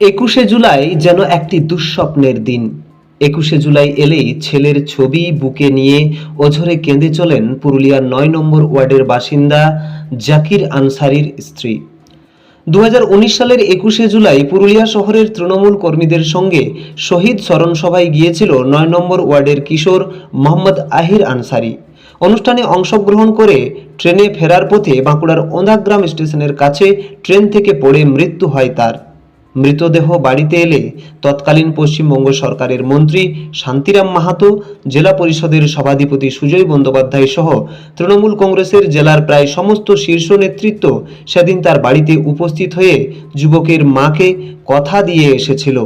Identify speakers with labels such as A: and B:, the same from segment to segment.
A: একুশে জুলাই যেন একটি দুঃস্বপ্নের দিন। একুশে জুলাই এলেই ছেলের ছবি, বুকে নিয়ে অঝরে কেঁদে চলেন পুরুলিয়ার নয় নম্বর ওয়ার্ডের বাসিন্দা জাকির আনসারির স্ত্রী। দু হাজার উনিশ সালের একুশে জুলাই পুরুলিয়া শহরের তৃণমূল কর্মীদের সঙ্গে শহীদ স্মরণ সভায় গিয়েছিল নয় নম্বর ওয়ার্ডের কিশোর মোহাম্মদ আহির আনসারি। অনুষ্ঠানে অংশগ্রহণ করে ট্রেনে ফেরার পথে বাঁকুড়ার ওঁদাগ্রাম স্টেশনের কাছে ট্রেন থেকে পড়ে মৃত্যু হয় তার। মৃতদেহ বাড়িতে এলে তৎকালীন পশ্চিমবঙ্গ সরকারের মন্ত্রী শান্তিরাম মাহাতো, জেলা পরিষদের সভাধিপতি সুজয় বন্দ্যোপাধ্যায় সহ তৃণমূল কংগ্রেসের জেলার প্রায় সমস্ত শীর্ষ নেতৃত্ব সেদিন তার বাড়িতে উপস্থিত হয়ে যুবকের মাকে কথা দিয়ে এসেছিল।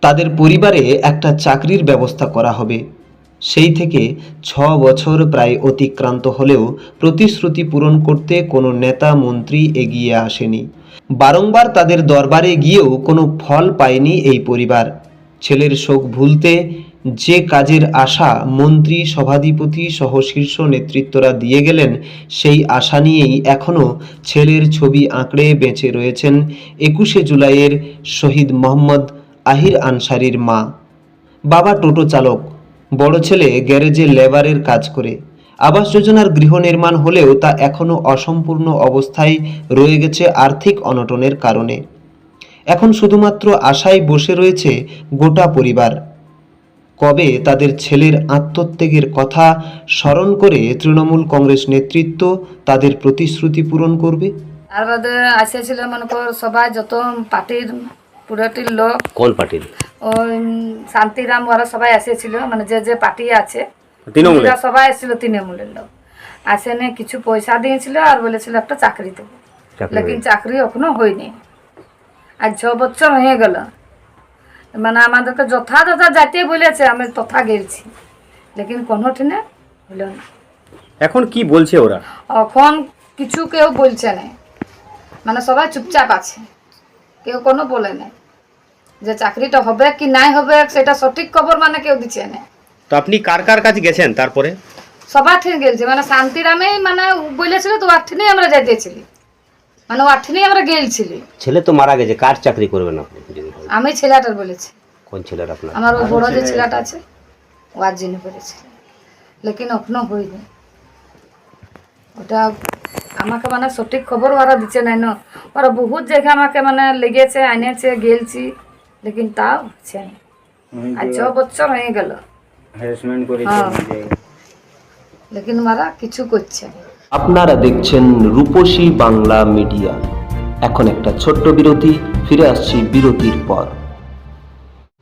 A: তাদের পরিবারে একটা চাকরির ব্যবস্থা করা হবে। সেই থেকে ছ বছর প্রায় অতিক্রান্ত হলেও প্রতিশ্রুতি পূরণ করতে কোনো নেতা মন্ত্রী এগিয়ে আসেনি। বারংবার তাদের দরবারে গিয়েও কোনো ফল পায়নি এই পরিবার। ছেলের শোক ভুলতে যে কাজের আশা মন্ত্রী, সভাধিপতি সহ শীর্ষ নেতৃত্বরা দিয়ে গেলেন, সেই আশা নিয়েই এখনও ছেলের ছবি আঁকড়ে বেঁচে রয়েছেন একুশে জুলাইয়ের শহীদ মোহাম্মদ আহির আনসারির মা। বাবা টোটো চালক, বড় ছেলে গ্যারেজে লেবারের কাজ করে। আবাস যোজনার গৃহ নির্মাণ হলেও তা এখনও অসম্পূর্ণ অবস্থায় রয়ে গেছে আর্থিক অনটনের কারণে। এখন শুধুমাত্র আশায় বসে রয়েছে গোটা পরিবার। কবে তাদের ছেলের আত্মত্যাগের কথা স্মরণ করে তৃণমূল কংগ্রেস নেতৃত্ব তাদের প্রতিশ্রুতি পূরণ করবে?
B: আর বাদে আসেছিল মনে কর সবাই যত পার্টির পুরোটির লোক
C: কোন পার্টির?
B: ওই শান্তিরাম ওরা সবাই এসেছিল মানে যে যে পার্টি আছে
C: তৃণমূলের।
B: সবাই এসেছিল তৃণমূলের লোক। আসেনে কিছু পয়সা দিয়েছিল আর বলেছিল একটা চাকরি দেবো।
C: চাকরি
B: লেকিন চাকরি এখনও হয়নি। আজ ছ বছর হয়ে গেল। মানে আমাদেরকে যথা যথা যাইতে বলেছে আমি তথা গেছি। লেকিন কোনোঠিনে হলো না।
C: এখন কি বলছে ওরা?
B: এখন কিছু কেউ বলছে না। মানে সবাই চুপচাপ আছে। কেউ কোনো বলে না। যে চাকরিটা হবে কি নাই হবে সেটা সঠিক খবর মানে কেউ দিচ্ছে না।
C: তো আপনি কার কার কাছে গেছেন তারপরে?
B: সবার ঠিক গেলছে মানে শান্তিরামেই মানে বলেছিল তো আঠিনেই আমরা যাইতেছিলি মানে আঠিনেই আমরা গেলছিলি।
C: ছেলে তো মারা গেছে কার চাকরি করবেন আপনি?
B: আমি ছেলেটার বলেছি।
C: কোন ছেলের আপনার?
B: আমার ওই বড় যে ছেলেটা আছে ও আর জেনে পড়েছিল লেকিন এখনও হয়নি ওটা আমাকে মানে সঠিক খবর ওরা দিচ্ছে নাই না। ওরা বহুত জায়গা আমাকে মানে লেগেছে আনেছে গেলছি। লেকিন তাও হচ্ছে না। আর ছ বছর হয়ে গেল। হ্যাঁ। লেকিন মারা কিছু করছে না।
A: আপনারা দেখছেন রূপসী বাংলা মিডিয়া। এখন একটা ছোট্ট বিরতি ফিরে আসছি বিরতির পর।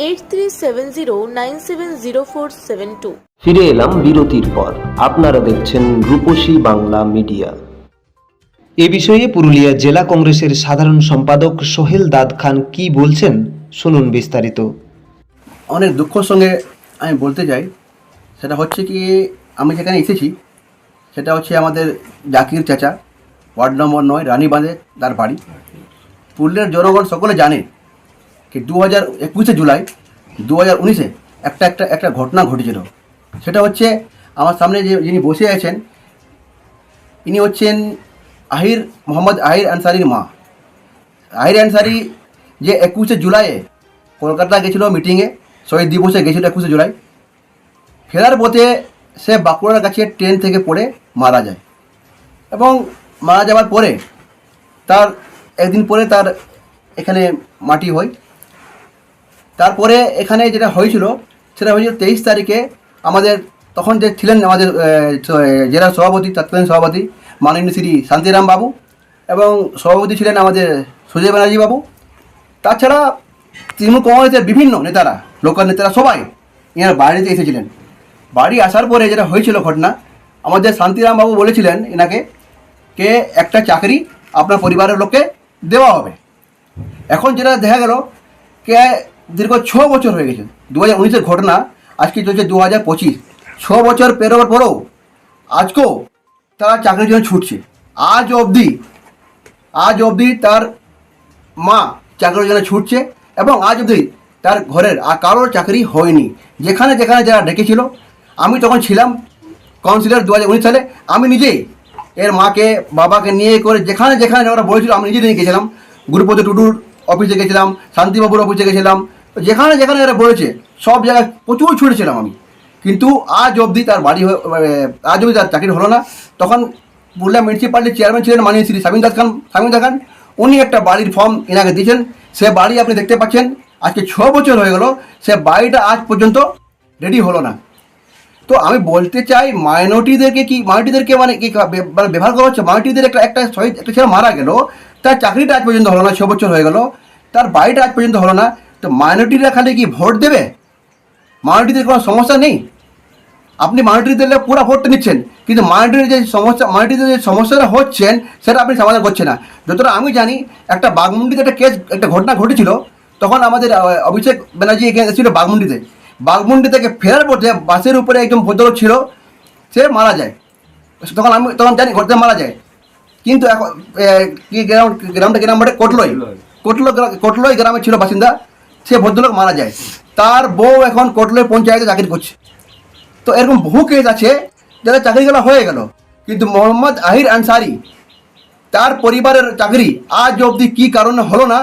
D: eight three seven zero nine seven zero four seven two
A: ফিরে এলাম বিরতির পর। আপনারা দেখছেন রূপসী বাংলা মিডিয়া। এ বিষয়ে পুরুলিয়া জেলা কংগ্রেসের সাধারণ সম্পাদক সোহেল দাদ খান কি বলছেন শুনুন বিস্তারিত।
E: অনেক দুঃখর সঙ্গে আমি বলতে চাই সেটা হচ্ছে কি আমি যেখানে এসেছি সেটা হচ্ছে আমাদের জাকির চাচা ওয়ার্ড নম্বর নয় রানীবাঁধে তার বাড়ি। পুরুলিয়ার জনগণ সকলে জানে কি দু হাজার একুশে জুলাই দু হাজার উনিশে একটা একটা একটা ঘটনা ঘটেছিল। সেটা হচ্ছে আমার সামনে যে যিনি বসে আছেন, ইনি হচ্ছেন আহির, মোহাম্মদ আহির আনসারির মা। আহির আনসারি যে একুশে জুলাইয়ে কলকাতা গেছিল মিটিংয়ে, শহীদ দিবসে গেছিল একুশে জুলাই। ফেরার পথে সে বাঁকুড়ার কাছে ট্রেন থেকে পড়ে মারা যায়। এবং মারা যাওয়ার পরে তার, একদিন পরে তার এখানে মাটি হয়। তারপরে এখানে যেটা হয়েছিল, সেটা হয়েছিল তেইশ তারিখে আমাদের, তখন যে ছিলেন আমাদের জেলা সভাপতি, তৎকালীন সভাপতি মাননীয় শ্রী শান্তিরাম বাবু এবং সভাপতি ছিলেন আমাদের সুজয় ব্যানার্জি বাবু। তাছাড়া তৃণমূল কংগ্রেসের বিভিন্ন নেতারা, লোকাল নেতারা সবাই এনার বাড়িতে এসেছিলেন। বাড়ি আসার পরে যেটা হয়েছিল ঘটনা, আমাদের শান্তিরাম বাবু বলেছিলেন এনাকে কে একটা চাকরি আপনার পরিবারের লোককে দেওয়া হবে। এখন যেটা দেখা গেল, কে দীর্ঘ ছ বছর হয়ে গেছে। দু হাজার উনিশের ঘটনা আজকে চলছে দু হাজার পঁচিশ। ছ বছর পেরোবার পরেও আজকেও তারা চাকরির জন্য ছুটছে। আজ অবধি আজ অবধি তার মা চাকরির জন্য ছুটছে এবং আজ অবধি তার ঘরের আর কারোর চাকরি হয়নি। যেখানে যেখানে যারা ডেকেছিল, আমি তখন ছিলাম কাউন্সিলর দু হাজার উনিশ সালে। আমি নিজেই এর মাকে, বাবাকে নিয়ে করে যেখানে যেখানে ওরা বলেছিল, আমি নিজে নিয়ে গেছিলাম। গুরুপদ টুডুর অফিসে গেছিলাম, শান্তিবাবুর অফিসে গেছিলাম, যেখানে যেখানে এরা বলেছে, সব জায়গায় প্রচুর ছুটেছিলাম আমি। কিন্তু আজ অবধি তার বাড়ি আজ অবধি তার চাকরি হলো না। তখন পুরুলিয়া মিউনিসিপ্যালিটির চেয়ারম্যান ছিলেন মাননীয় শ্রী স্বামীন দাস খান স্বামীন দাস খান। উনি একটা বাড়ির ফর্ম এনাকে দিয়েছেন। সে বাড়ি আপনি দেখতে পাচ্ছেন। আজকে ছ বছর হয়ে গেল, সে বাড়িটা আজ পর্যন্ত রেডি হলো না। তো আমি বলতে চাই মাইনরিটিদেরকে কি মাইনরিটিদেরকে মানে কি মানে ব্যবহার করা হচ্ছে? মাইনরিটিদের একটা একটা শহীদ, একটা ছেলে মারা গেল। তার চাকরিটা আজ পর্যন্ত হলো না, ছ বছর হয়ে গেল। তার বাড়িটা আজ পর্যন্ত হলো না। তো মাইনরিটিরা খালি কি ভোট দেবে? মাইনরিটিদের কোনো সমস্যা নেই? আপনি মাইনরিটি দিলে পুরো ভোটটা নিচ্ছেন। কিন্তু মাইনরিটির যে সমস্যা মাইনরিটিতে যে সমস্যাটা হচ্ছেন, সেটা আপনি সমাধান করছেন না। যতটা আমি জানি, একটা বাঘমুন্ডিতে একটা কেস একটা ঘটনা ঘটেছিল। তখন আমাদের অভিষেক ব্যানার্জি এখানে এসেছিল বাঘমুন্ডিতে। বাঘমুন্ডি থেকে ফেরার পথে বাসের উপরে একজন ভদ্রলোক ছিল, সে মারা যায়। তখন আমি, তখন জানি ঘটনা মারা যায়। কিন্তু এখন কি গ্রাম গ্রামটা গ্রাম বটে কোটলই। কোটলো কোটলই গ্রামে ছিল বাসিন্দা। সে ভদ্রলোক মারা যায়। তার বউ এখন কোটলই পঞ্চায়েতে চাকরি করছে। তো এরকম বহু কেস আছে যারা চাকরিগুলো হয়ে গেল। কিন্তু মোহাম্মদ আহির আনসারি তার পরিবারের চাকরি আজ অবধি কী কারণে হলো না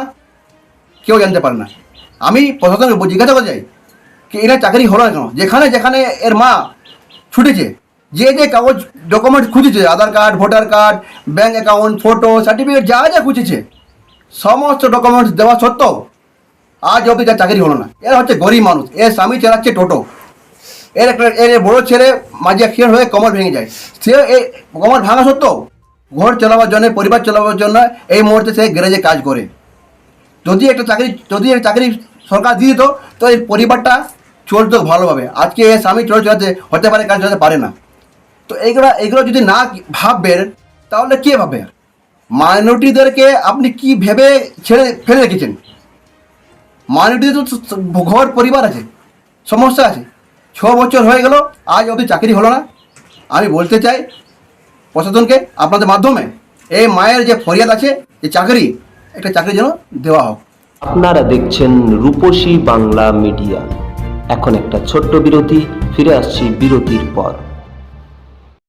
E: কেউ জানতে পারে না। আমি প্রশাসনকে জিজ্ঞাসা করতে চাই কি এরা চাকরি হলো না কেন? যেখানে যেখানে এর মা ছুটেছে যে যে কাগজ document খুঁজেছে, Aadhaar card, voter card bank account photo certificate যা যা খুঁজেছে, সমস্ত ডকুমেন্টস দেওয়া সত্ত্বেও আজ অবধি তার চাকরি হলো না। এরা হচ্ছে গরিব মানুষ এর স্বামী চালাচ্ছে টোটো। এর একটা, এর বড় ছেলে মাঝে অ্যাক্সিডেন্ট হয়ে কোমর ভেঙে যায়। সে এই কোমর ভাঙা সত্ত্বেও ঘর চালাবার জন্য, পরিবার চালাবার জন্য এই মুহূর্তে সে গ্যারেজে কাজ করে। যদি একটা চাকরি, যদি একটা চাকরি সরকার দিয়ে দিত তো এই পরিবারটা চলতো ভালোভাবে। আজকে এর স্বামী চলে চলাতে হতে পারে, কাজ চলাতে পারে না। তো এইগুলো এইগুলো যদি না ভাববেন, তাহলে কে ভাববে মাইনরিটিদেরকে আপনি কি ভেবে ছেড়ে ফেলে রেখেছেন? মাইনরিটিদের তো ঘর পরিবার আছে, সমস্যা আছে। ছ বছর হয়ে গেল, আজ অবধি চাকরি হলো না। আমি বলতে চাই প্রশাসনকে আপনাদের মাধ্যমে এই মায়ের যে ফরিয়াদ আছে, যে চাকরি, একটা চাকরি যেন দেওয়া হোক।
A: আপনারা দেখছেন রূপসী বাংলা মিডিয়া। এখন একটা ছোট্ট বিরতি, ফিরে আসছি বিরতির পর।